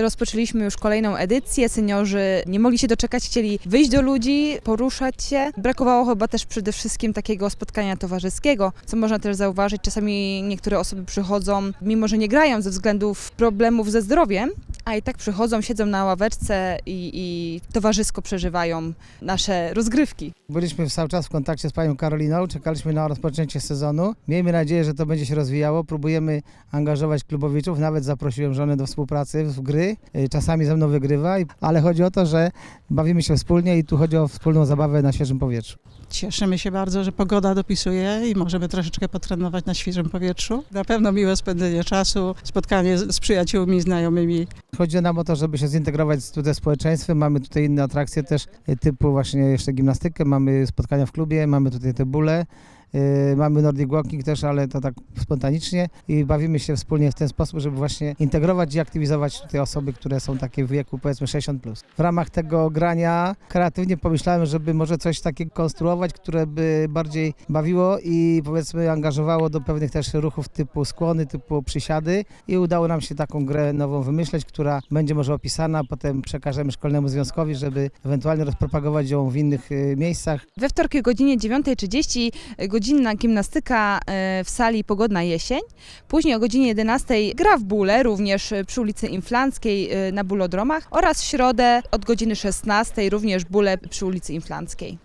Rozpoczęliśmy już kolejną edycję. Seniorzy nie mogli się doczekać, chcieli wyjść do ludzi, poruszać się. Brakowało chyba też przede wszystkim takiego spotkania towarzyskiego, co można też zauważyć. Czasami niektóre osoby przychodzą, mimo że nie grają ze względów problemów ze zdrowiem, a i tak przychodzą, siedzą na ławeczce i, i towarzysko przeżywają nasze rozgrywki. Byliśmy cały czas w kontakcie z panią Karoliną, czekaliśmy na rozpoczęcie sezonu. Miejmy nadzieję, że to będzie się rozwijało. Próbujemy angażować klubowiczów, nawet zaprosiłem żonę do współpracy w gry. Y, Czasami ze mną wygrywa, ale chodzi o to, że bawimy się wspólnie i tu chodzi o wspólną zabawę na świeżym powietrzu. Cieszymy się bardzo, że pogoda dopisuje i możemy troszeczkę potrenować na świeżym powietrzu. Na pewno miłe spędzenie czasu, spotkanie z przyjaciółmi, znajomymi. Chodzi nam o to, żeby się zintegrować z- tutaj z społeczeństwem. Mamy tutaj inne atrakcje też, y, typu właśnie jeszcze gimnastykę, mamy spotkania w klubie, mamy tutaj te bóle. Y, Mamy Nordic Walking też, ale to tak spontanicznie i bawimy się wspólnie w ten sposób, żeby właśnie integrować i aktywizować tutaj osoby, które są takie w wieku powiedzmy 60+. Plus. W ramach tego grania kreatywnie pomyślałem, żeby może coś takiego konstruować, które by bardziej bawiło i powiedzmy angażowało do pewnych też ruchów typu skłony, typu przysiady i udało nam się taką grę nową wymyśleć, która będzie może opisana, potem przekażemy szkolnemu związkowi, żeby ewentualnie rozpropagować ją w innych y, miejscach. We wtorki o godzinie 9.30 godzinna gimnastyka e, w sali Pogodna Jesień. Później o godzinie 11 gra w bóle, również e, przy ulicy Inflanckiej e, na bulodromach oraz w środę od godziny 16 również bóle przy ulicy Inflanckiej.